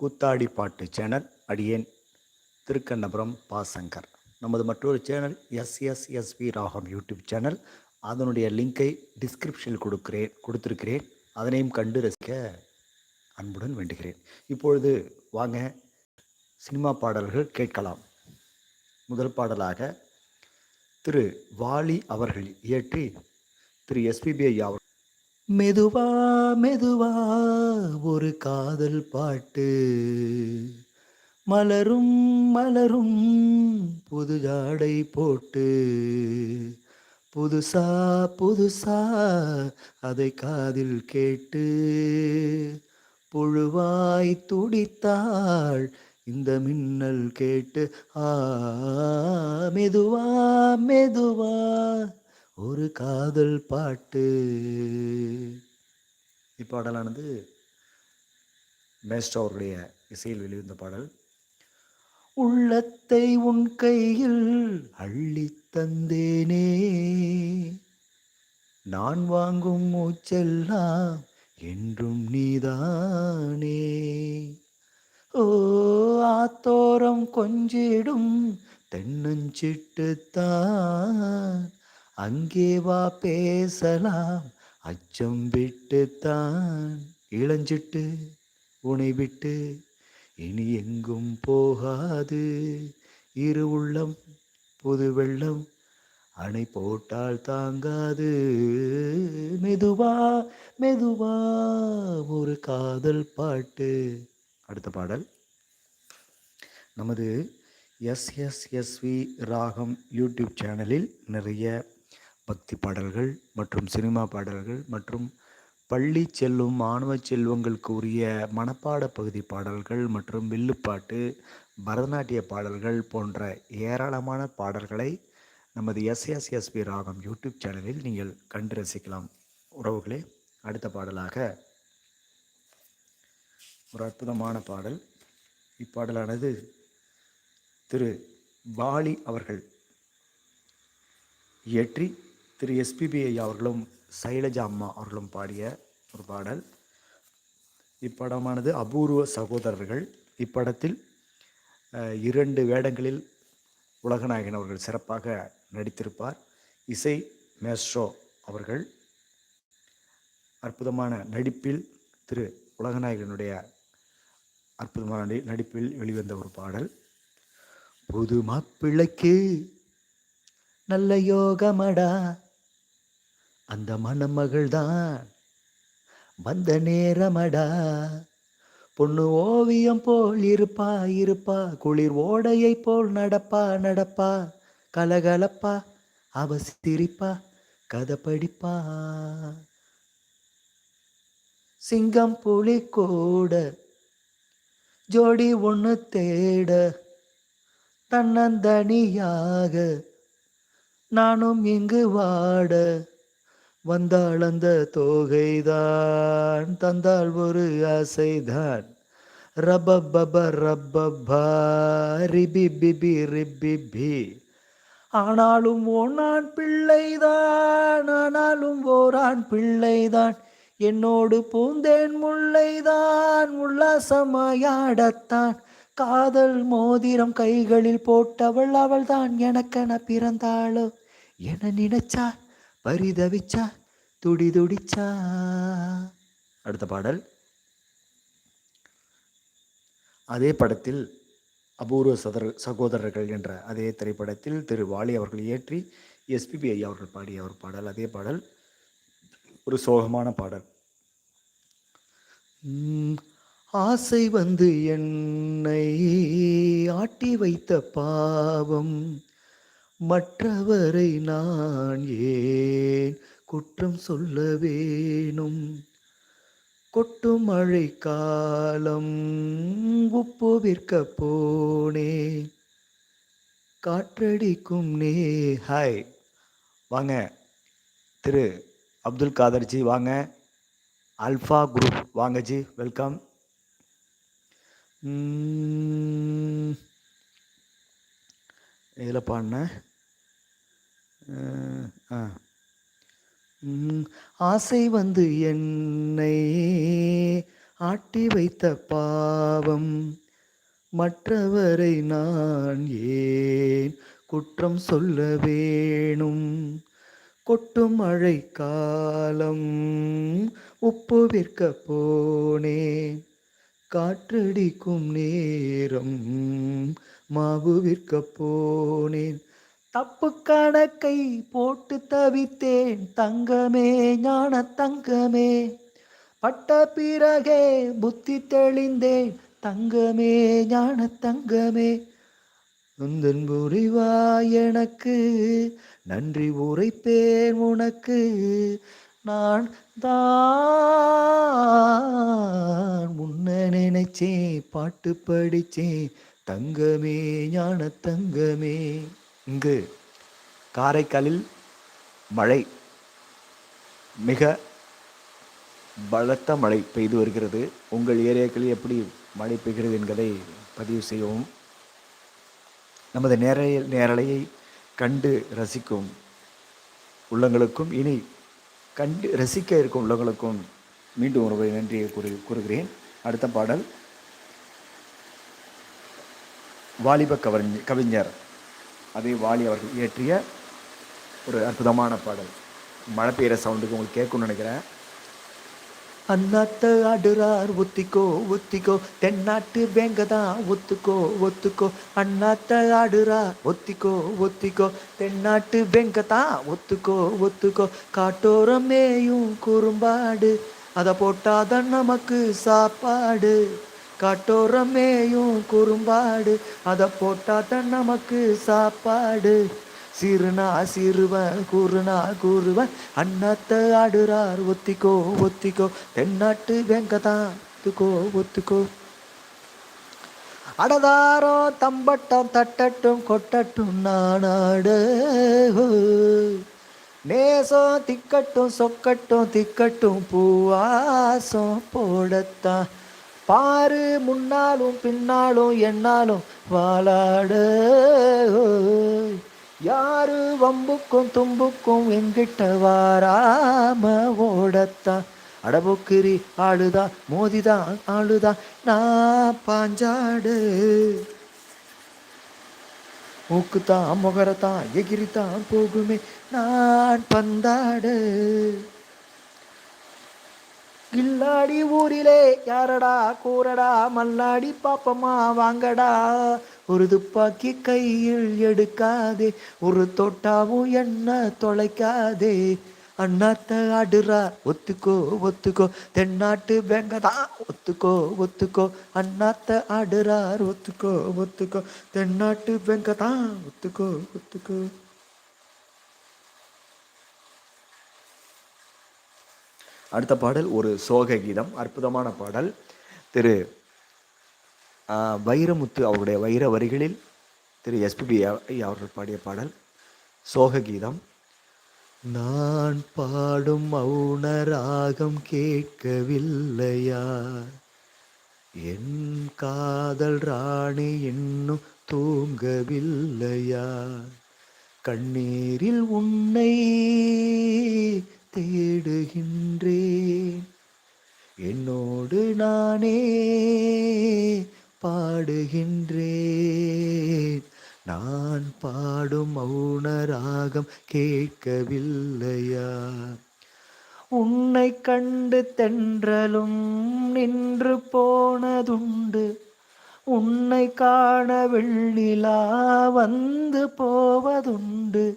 கூத்தாடி பாட்டு சேனல் அடியேன் திருக்கண்ணபுரம் பா சங்கர் நமது மற்றொரு சேனல் எஸ்எஸ்எஸ்வி ராகம் யூடியூப் சேனல். அதனுடைய லிங்கை டிஸ்கிரிப்ஷனில் கொடுக்கிறேன் கொடுத்துருக்கிறேன். அதனையும் கண்டு ரசிக்க அன்புடன் வேண்டுகிறேன். இப்பொழுது வாங்க சினிமா பாடல்கள் கேட்கலாம். முதல் பாடலாக திரு வாலி அவர்கள் இயற்றி திரு எஸ்பிபி ஐயா மெதுவா மெதுவா ஒரு காதல் பாட்டு. மலரும் மலரும் புது ஜாடை போட்டு. புதுசா புதுசா அதை காதில் கேட்டு. புழுவாய் துடித்தாள் இந்த மின்னல் கேட்டு. ஆ மெதுவா மெதுவா ஒரு காதல் பாட்டு. இப்பாடலானது மேஸ்டோ அவருடைய இசையில் வெளிவந்த பாடல். உள்ளத்தை உன் கையில் அள்ளி தந்தேனே. நான் வாங்கும் மூச்செல்லாம் என்றும் நீதானே. ஓ ஆத்தோரம் கொஞ்சிடும் தென்னஞ்சிட்டுத்தான் அங்கே வா பேசலாம். அச்சம் விட்டு தான் இளஞ்சிட்டு உனை விட்டு. இனி எங்கும் போகாது. இரு உள்ளம் புது வெள்ளம் அணை போட்டால் தாங்காது. மெதுவா மெதுவா ஒரு காதல் பாட்டு. அடுத்த பாடல். நமது எஸ்எஸ்எஸ்வி ராகம் யூடியூப் சேனலில் நிறைய பக்தி பாடல்கள் மற்றும் சினிமா பாடல்கள் மற்றும் பள்ளி செல்லும் மாணவ செல்வங்களுக்கு உரிய மனப்பாட பகுதி பாடல்கள் மற்றும் வில்லுப்பாட்டு பரதநாட்டிய பாடல்கள் போன்ற ஏராளமான பாடல்களை நமது எஸ்எஸ்எஸ்பி ராகம் யூடியூப் சேனலில் நீங்கள் கண்டு ரசிக்கலாம். உறவுகளே அடுத்த பாடலாக ஒரு அற்புதமான பாடல். இப்பாடலானது திரு பாலி அவர்கள் இயற்றி திரு எஸ்பிபி ஐயா அவர்களும் சைலஜா அம்மா அவர்களும் பாடிய ஒரு பாடல். இப்படமானது அபூர்வ சகோதரர்கள். இப்படத்தில் இரண்டு வேடங்களில் உலகநாயகன் அவர்கள் சிறப்பாக நடித்திருப்பார். இசை மேஸ்ட்ரோ அவர்கள். அற்புதமான நடிப்பில் திரு உலகநாயகனுடைய அற்புதமான நடி- நடிப்பில் வெளிவந்த ஒரு பாடல். புது மாப்பிள்ளைக்கு நல்ல யோகமடா அந்த மணமகள் தான் வந்த நேரமடா. பொண்ணு ஓவியம் போல் இருப்பா இருப்பா. குளிர் ஓடையை போல் நடப்பா நடப்பா. கலகலப்பா அவ சிரிப்பா கதை படிப்பா. சிங்கம் புலி கூட ஜோடி ஒன்று தேட தன்னந்தனியாக நானும் இங்கு வாட வந்தாள் அந்த தோகைதான் தந்தாள் ஒரு ஆசைதான் ரப்பப்ப ரப்பப்பா ரிபி பிபி ரிபிபி ஆனாலும் ஓனான் பிள்ளைதான் ஆனாலும் ஓரான் பிள்ளைதான். என்னோடு பூந்தேன் முல்லைதான் உல்லாசமாயாடத்தான். காதல் மோதிரம் கைகளில் போட்டவள் அவள்தான் எனக்கென பிறந்தாளோ என நினைச்சா பரிதவிச்சா துடி துடிச்சா அடுத்த பாடல். அதே படத்தில் அபூர்வ சதர சகோதரர்கள் என்ற அதே திரைப்படத்தில் திரு வாலி அவர்கள் இயற்றி எஸ்பிபி ஐயா அவர்கள் பாடிய ஒரு பாடல். அதே பாடல். ஒரு சோகமான பாடல். ஆசை வந்து என்னை ஆட்டி வைத்த பாவம் மற்றவரை நான் ஏன் குற்றம் சொல்ல வேணும் கொட்டும் மழை காலம் உப்பு விற்க போனே. காற்றடிக்கும் நே ஹாய். வாங்க திரு அப்துல் காதர்ஜி வாங்க. அல்ஃபா குரூப் வாங்க ஜி வெல்கம். இதில் பாடின? ஆ. ஆசை வந்து என்னை ஆட்டி வைத்த பாவம். மற்றவரை நான் ஏன் குற்றம் சொல்ல வேணும்? கொட்டும் மழை காலம் உப்பு விற்க போனேன் காற்றடிக்கும் நேரம் மாவு விற்க போனேன். தப்பு கணக்கை போட்டு தவித்தேன். தங்கமே ஞான தங்கமே பட்ட பிறகே புத்தி தெளிந்தேன். தங்கமே ஞான தங்கமே உந்தன் புரிவா எனக்கு நன்றி உரைப்பேன் உனக்கு. நான் தான் முன்ன நினைச்சேன் பாட்டு படிச்சேன். தங்கமே ஞான தங்கமே இங்கு காரைக்காலில் மழை மிக பலத்த மழை பெய்து வருகிறது. உங்கள் ஏரியாக்களில் எப்படி மழை பெய்கிறது என்பதை பதிவு செய்யவும் நமது நேரைய நேரலையை கண்டு ரசிக்கும் உள்ளங்களுக்கும் இனி கண்டு ரசிக்க இருக்கும் உள்ளங்களுக்கும் மீண்டும் ஒரு நன்றியை கூறி கூறுகிறேன். அடுத்த பாடல் வாலிப கவிஞர் கவிஞர் அதே வாலி அவர்கள் இயற்றிய ஒரு அற்புதமான பாடல். மழை பெய்கிற சவுண்டுக்கு உங்களுக்கு கேட்கணும்னு நினைக்கிறேன். அண்ணாத்த ஆடுறார் ஒத்திக்கோ ஒத்திக்கோ. தென்னாட்டு வேங்கதா ஒத்துக்கோ ஒத்துக்கோ. அண்ணாத்த ஆடுறார் ஒத்திக்கோ ஒத்திக்கோ. தென்னாட்டு வெங்கதா ஒத்துக்கோ ஒத்துக்கோ. காட்டோரமேயும் குறும்பாடு. அதை போட்டாதான் நமக்கு சாப்பாடு. காட்டோரமேயும் குறும்பாடு. அதை போட்டாதான் நமக்கு சாப்பாடு. சிறுனா சிறுவன் குறுனா குருவன் அண்ணத்தை ஆடுறார் ஒத்திக்கோ ஒத்திக்கோ. தென்னாட்டு வெங்கதா ஒத்துக்கோ. ஒத்துக்கோ அடதாரம் தம்பட்டம் தட்டட்டும் கொட்டட்டும் நானாடு நேசம் திக்கட்டும் சொக்கட்டும் திக்கட்டும் பூவாசம் போடத்தான். பாரு முன்னாலும் பின்னாலும் என்னாலும் வாழாடு. யாரு வம்புக்கும் தும்புக்கும் எங்கிட்ட வாராம ஓடத்தான் அடபுக்கிரி ஆளுதா மோதிதான் ஆளுதா? நான் பாஞ்சாடு. மூக்குத்தான் முகரத்தான் எகிரித்தான் போகுமே நான் பந்தாடு. கில்லாடி ஊரிலே யாரடா கூறடா மல்லாடி பாப்பமா வாங்கடா. ஒரு துப்பாக்கி கையில் எடுக்காதே ஒரு தொட்டாவும் என்ன தொலைக்காதே. அண்ணாத்த ஆடுறா ஒத்துக்கோ ஒத்துக்கோ. தென்னாட்டு வெங்கதா ஒத்துக்கோ ஒத்துக்கோ. அண்ணாத்த ஆடுறார் ஒத்துக்கோ ஒத்துக்கோ. தென்னாட்டு வெங்கதா ஒத்துக்கோ ஒத்துக்கோ. அடுத்த பாடல் ஒரு சோக கீதம் அற்புதமான பாடல். திரு வைரமுத்து அவருடைய வைர வரிகளில் திரு எஸ்பிபி அவர்கள் பாடிய பாடல் சோக கீதம் நான் பாடும் மௌன ராகம் கேட்கவில்லையா? என் காதல் ராணி இன்னும் தூங்கவில்லையா? கண்ணீரில் உன்னை தேடுகின்றேன். என்னோடு நானே பாடுகின்றேன். நான் பாடும் மௌனராகம் கேட்கவில்லையா? உன்னை கண்டு தென்றலும் நின்று போனதுண்டு. உன்னை காண வெள்ளிலா வந்து போவதுண்டு.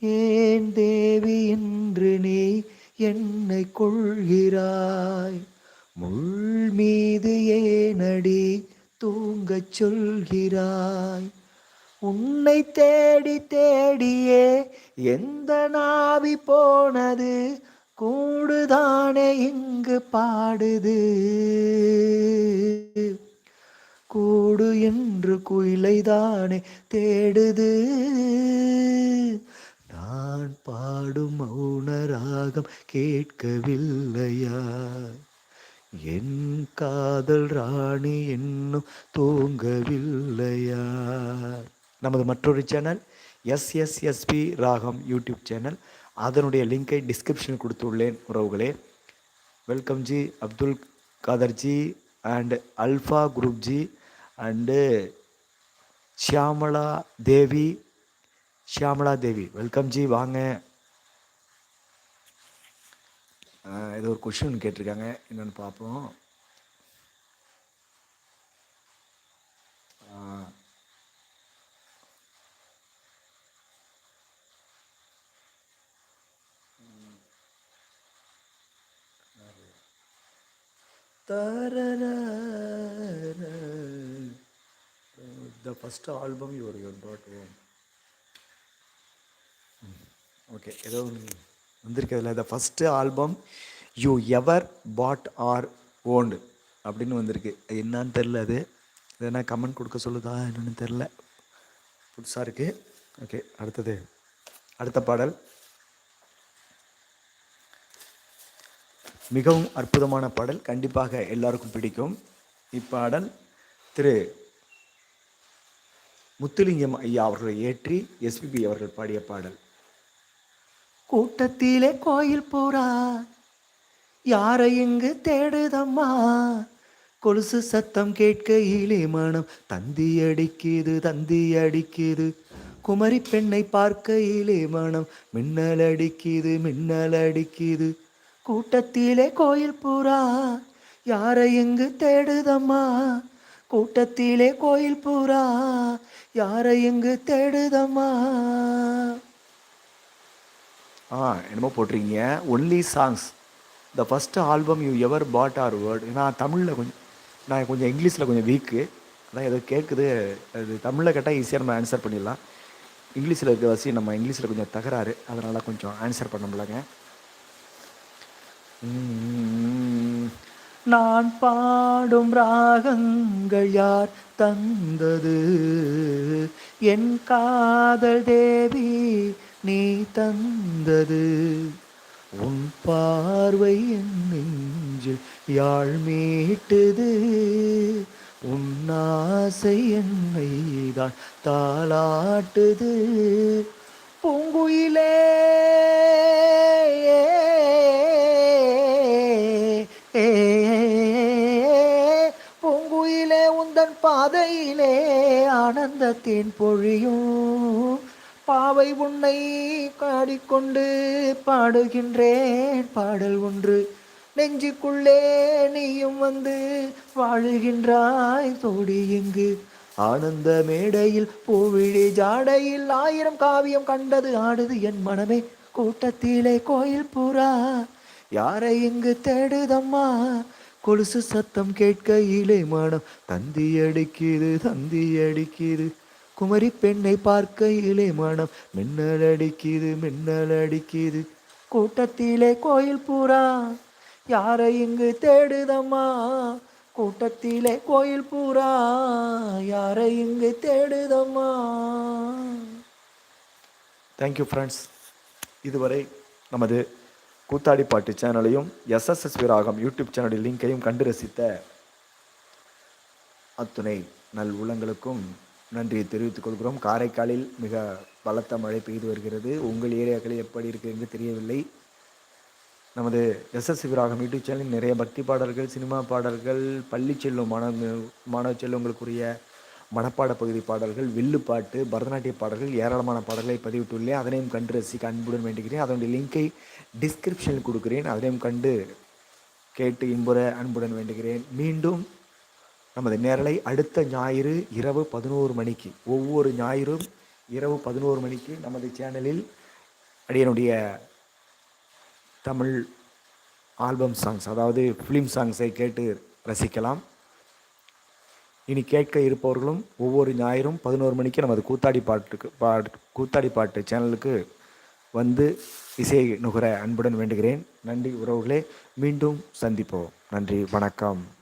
ஏன் தேவி என்று நீ என்னை கொள்கிறாய்? முள் மீது ஏனடி தூங்கச் சொல்கிறாய்? உன்னை தேடி தேடியே எந்த நாவி போனது? கூடுதானே இங்கு பாடுது. கூடு என்று குயிலைதானே தேடுது. நான் பாடும் மௌனராகம் கேட்கவில்லையா? என் காதல் ராணி இன்னும் தூங்கவில்லையா? நமது மற்றொரு சேனல் எஸ்எஸ்எஸ்பி ராகம் யூடியூப் சேனல் அதனுடைய லிங்கை டிஸ்கிரிப்ஷனில் கொடுத்துள்ளேன் உறவுகளே. Welcome ji Abdul Kadarji and alpha குரூப்ஜி and Shyamala Devi Shyamala Devi. Welcome ji வாங்க. ஏதோ ஒரு கொஷின் கேட்டிருக்காங்க. என்னென்னு பார்ப்போம். The first album your your dot Om okay ஏதோ வந்திருக்கிறதுல. The first album you ever bought or owned அப்படின்னு வந்திருக்கு. என்னன்னு தெரில அது. எதனா கமெண்ட் கொடுக்க சொல்லுதா என்னென்னு தெரில புதுசாக இருக்குது ஓகே அடுத்தது. அடுத்த பாடல். மிகவும் அற்புதமான பாடல். கண்டிப்பாக எல்லாருக்கும் பிடிக்கும். இப்பாடல் திரு முத்துலிங்கம் ஐயா அவர்களை ஏற்றி எஸ்பிபி அவர்கள் பாடிய பாடல். கூட்டத்திலே கோயில் போறா. யாரை எங்கு தேடுதம்மா? கொலுசு சத்தம் கேட்கையிலே மனம் தந்தி அடிக்குது தந்தி அடிக்குது. குமரி பெண்ணை பார்க்கையிலே மனம் மின்னல் அடிக்குது மின்னல் அடிக்குது. கூட்டத்திலே கோயில் பூரா யாரை எங்கு தேடுதம்மா? கூட்டத்திலே கோயில் பூரா யாரை எங்கு தேடுதம்மா? ஆ என்னமோ போட்டிருக்கீங்க. Only songs the first album you ever bought or word நான் தமிழில் கொஞ்சம் நான் கொஞ்சம் இங்கிலீஷில் கொஞ்சம் வீக்கு அதான் ஏதோ கேட்குது. அது தமிழில் கேட்டால் ஈஸியாக நம்ம ஆன்சர் பண்ணிடலாம். இங்கிலீஷில் இருக்க வசி நம்ம இங்கிலீஷில் கொஞ்சம் தகராறு. அதனால் கொஞ்சம் ஆன்சர் பண்ண முடியலங்க. நான் பாடும் ராகங்கள் யார் தந்தது? என் காதல் தேவி நீ தந்தது. உன் பார்வை என் நெஞ்சில் யாழ் மீட்டுது. உன் ஆசை என்னை தான் தாளாட்டுது. பூங்குயிலே பூங்குயிலே உந்தன் பாதையிலே ஆனந்தத்தின் பொழியும். பாவை உன்னை பாடிக்கொண்டு பாடுகின்றேன். பாடல் ஒன்று நெஞ்சுக்குள்ளே நீயும் வந்து வாழுகின்றாய். தோடி எங்கு ஆனந்த மேடையில் பூவிழி ஜாடையில் ஆயிரம் காவியம் கண்டது ஆடுது என் மனமே. கூட்டத்திலே கோயில் புறா யாரை இங்கு தேடுதம்மா? கொலுசு சத்தம் கேட்கையிலே மனம் தந்தி அடிக்குது தந்தி அடிக்குது குமரி பெண்ணை பார்க்கையிலே மனம் மின்னல் அடிக்குது மின்னல் அடிக்குது. கூட்டத்திலே கோயில் பூரா யாரை இங்கு தேடுதம்மா? கூட்டத்திலே கோயில் பூரா யாரை இங்கு தேடுதம்மா? தேங்க்யூ ஃப்ரெண்ட்ஸ் இதுவரை நமது கூத்தாடி பாட்டு சேனலையும் எஸ்எஸ்எஸ் விராகம் யூடியூப் சேனலில் லிங்கையும் கண்டு ரசித்த அத்துணை நல் உள்ளங்களுக்கும் நன்றியை தெரிவித்துக் கொள்கிறோம். காரைக்காலில் மிக பலத்த மழை பெய்து வருகிறது. உங்கள் ஏரியாக்களில் எப்படி இருக்குது என்று தெரியவில்லை. நமது எஸ்எஸ் விராகம் யூடியூப் சேனலில் நிறைய பக்தி பாடல்கள் சினிமா பாடல்கள் பள்ளி செல்லும் மாணவ மாணவ செல்வங்களுக்குரிய மனப்பாட பகுதி பாடல்கள் வில்லுப்பாட்டு பரதநாட்டிய பாடல்கள் ஏராளமான பாடல்களை பதிவிட்டுள்ளேன். அதனையும் கண்டு ரசிக்க அன்புடன் வேண்டுகிறேன். அதனுடைய லிங்கை டிஸ்கிரிப்ஷனில் கொடுக்குறேன். அதனையும் கண்டு கேட்டு இன்புற அன்புடன் வேண்டுகிறேன். மீண்டும் நமது நேரலை அடுத்த ஞாயிறு இரவு பதினோரு மணிக்கு. ஒவ்வொரு ஞாயிறும் இரவு பதினோரு மணிக்கு நமது சேனலில் அடியனுடைய தமிழ் ஆல்பம் சாங்ஸ் அதாவது ஃபிலிம் சாங்ஸை கேட்டு ரசிக்கலாம். இனி கேட்க இருப்பவர்களும் ஒவ்வொரு ஞாயிறும் பதினோரு மணிக்கு நமது கூத்தாடி பாட்டுக்கு பாட்டு கூத்தாடி பாட்டு சேனலுக்கு வந்து இசை நுகர அன்புடன் வேண்டுகிறேன். நன்றி உறவுகளே. மீண்டும் சந்திப்போம். நன்றி. வணக்கம்.